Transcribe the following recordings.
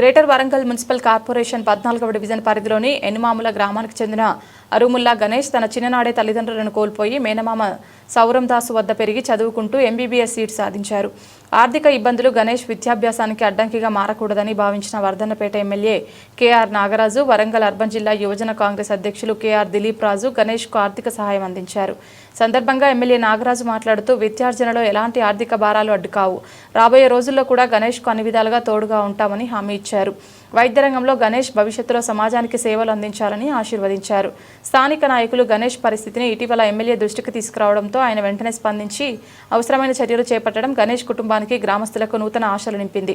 Greater Warangal municipal corporation పద్నాలుగవ division పరిధిలోని ఎనుమాముల గ్రామానికి చెందిన అరుముల్లా గణేష్ తన చిన్ననాడే తల్లిదండ్రులను కోల్పోయి మేనమామ సౌరందాసు వద్ద పెరిగి చదువుకుంటూ ఎంబీబీఎస్ సీట్ సాధించారు. ఆర్థిక ఇబ్బందులు గణేష్ విద్యాభ్యాసానికి అడ్డంకిగా మారకూడదని భావించిన Wardhannapet MLA KR Nagaraju Warangal urban జిల్లా యువజన కాంగ్రెస్ అధ్యక్షులు కేఆర్ దిలీప్ రాజు గణేష్కు ఆర్థిక సహాయం అందించారు. సందర్భంగా ఎమ్మెల్యే నాగరాజు మాట్లాడుతూ విద్యార్జనలో ఎలాంటి ఆర్థిక భారాలు అడ్డుకావు. రాబోయే రోజుల్లో కూడా గణేష్కు అన్ని విధాలుగా తోడుగా ఉంటామని హామీ ఇచ్చారు. వైద్య రంగంలో గణేష్ భవిష్యత్తులో సమాజానికి సేవలు అందించాలని ఆశీర్వదించారు. స్థానిక నాయకులు గణేష్ పరిస్థితిని ఇటీవల ఎమ్మెల్యే దృష్టికి తీసుకురావడంతో ఆయన వెంటనే స్పందించి అవసరమైన చర్యలు చేపట్టడం గణేష్ కుటుంబానికి గ్రామస్తులకు నూతన ఆశలు నింపింది.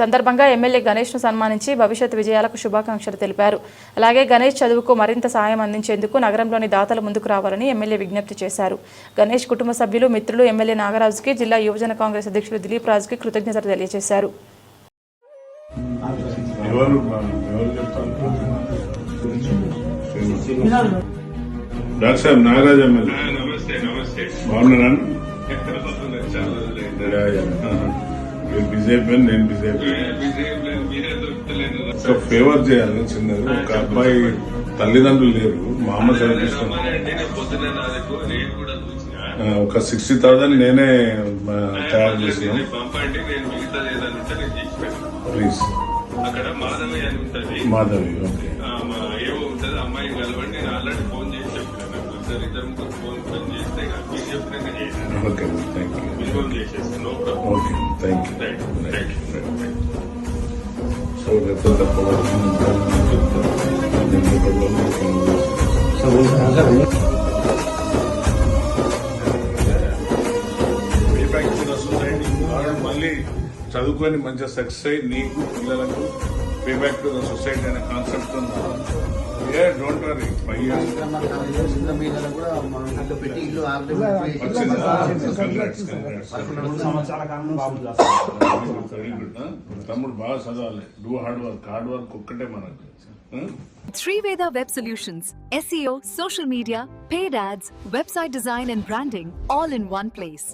సందర్భంగా ఎమ్మెల్యే గణేష్ను సన్మానించి భవిష్యత్ విజయాలకు శుభాకాంక్షలు తెలిపారు. అలాగే గణేష్ చదువుకు మరింత సాయం అందించేందుకు నగరంలోని దాతలు ముందుకు రావాలని ఎమ్మెల్యే విజ్ఞప్తి చేశారు. గణేష్ కుటుంబ సభ్యులు మిత్రులు ఎమ్మెల్యే నాగరాజుకి జిల్లా యువజన కాంగ్రెస్ అధ్యక్షులు దిలీప్ రాజుకి కృతజ్ఞతలు తెలియజేశారు. ఎవరు ఎవరు చెప్తారు డాక్టర్ సాబ్ నాగరాజ్ ఎమ్మెల్యే నమస్తే నమస్తే బాగున్నారా మీరు బిజీ అయిపోయింది నేను బిజీ అయిపోయాను ఒక ఫేవర్ చేయాలి చిన్నది ఒక అబ్బాయి తల్లిదండ్రులు లేరు మా అమ్మ చదివిస్తాను రమ్మనండి, నేను పొద్దున్న నా దగ్గర రేట్ కూడా చూసిన ఒక సిక్స్టీ థౌసండ్ నేనే తయారు చేసినాను పంపండి నేను మిగతా ఏదైనా ఉంటే నేను చేసి పెడతాను ప్లీజ్ అక్కడ మాధవి అని ఉంటది. మాధవి ఓకే. ఆ, మా ఏవో ఉంటది అమ్మాయిని కలవండి నేను ఆల్రెడీ ఫోన్ చేసి చెప్పాను. నాకు ఇద్దరు ముగ్గురు ఫోన్ ఫోన్ చేస్తే మీరు చెప్పినాక చేశాను. ఓకే థ్యాంక్ యూ ఫోన్ చేసేస్తాను no problem. Okay thank you thank you thank you so మళ్ళీ చదువుకొని మంచిగా సక్సెస్ అయ్యి నీకు పిల్లలకు pay back to the society అనే కాన్సెప్ట్ ఏ డోంట్ వరీ ఫైవ్ ఇయర్స్ తమ్ముడు బాగా చదవాలి. Do hard work hard work ఒక్కటే మనకు. Huh? Three Veda Web Solutions SEO, social media, paid ads, website design and branding all in one place.